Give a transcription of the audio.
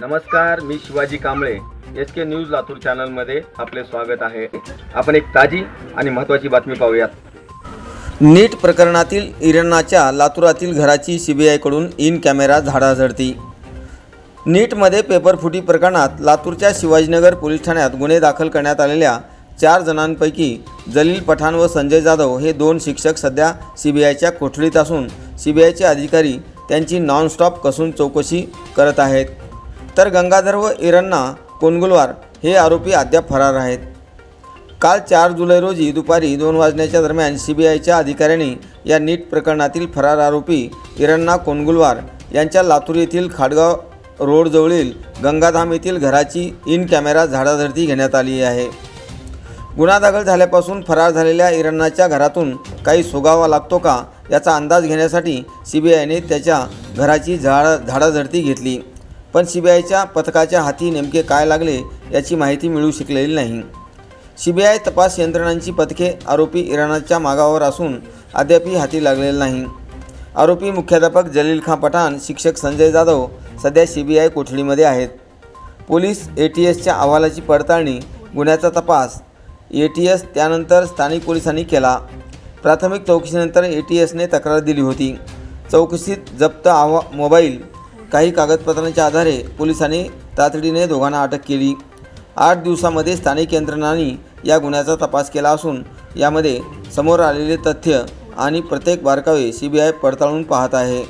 नमस्कार मी Shivaji Kamble. S K news Latur चॅनलमध्ये आपले स्वागत आहे. आपण एक ताजी आणि महत्त्वाची बातमी पाहूयात. नीट प्रकरणातील इरणाच्या लातूरातील घराची सी बी आयकडून इन कॅमेरा झाडाझडती. नीटमध्ये पेपरफुटी प्रकरणात लातूरच्या शिवाजीनगर पोलीस ठाण्यात गुन्हे दाखल करण्यात आलेल्या चार जणांपैकी जलील पठाण व संजय जाधव हे दोन शिक्षक सध्या सी बी आयच्या कोठडीत असून सी बी आयचे अधिकारी त्यांची नॉनस्टॉप कसून चौकशी करत आहेत. तर गंगाधर व इरण्णा कोनगुलवार हे आरोपी अद्याप फरार आहेत. काल चार जुलै रोजी दुपारी दोन वाजण्याच्या दरम्यान सी बी आयच्या अधिकाऱ्यांनी या नीट प्रकरणातील फरार आरोपी इरण्णा कोनगुलवार यांच्या लातूर येथील खाडगाव रोडजवळील गंगाधाम येथील घराची इन कॅमेरा झाडाझडती घेण्यात आली आहे. गुन्हा दाखल झाल्यापासून फरार झालेल्या इरण्णाच्या घरातून काही सुगावा लागतो का याचा अंदाज घेण्यासाठी सी बी आयने त्याच्या घराची झाड झाडाझडती घेतली. पण सी बी आयच्या पथकाच्या हाती नेमके काय लागले याची माहिती मिळू शकलेली नाही. सी बी आय तपास यंत्रणांची पथके आरोपी इराणाच्या मागावर असून अद्यापही हाती लागलेले नाही. आरोपी मुख्याध्यापक जलील खां पठाण शिक्षक संजय जाधव सध्या सी बी आय कोठडीमध्ये आहेत. पोलीस ए टी एसच्या अहवालाची पडताळणी गुन्ह्याचा तपास ए टी एस त्यानंतर स्थानिक पोलिसांनी केला. प्राथमिक चौकशीनंतर ए टी एसने तक्रार दिली होती. चौकशीत जप्त आवा मोबाईल काही कागदपत्रांच्या आधारे पोलिसांनी तातडीने दोघांना अटक केली. आठ दिवसामध्ये स्थानिक यंत्रणांनी या गुन्ह्याचा तपास केला असून यामध्ये समोर आलेले तथ्य आणि प्रत्येक बारकावे सी बी आय पडताळून पाहत आहे.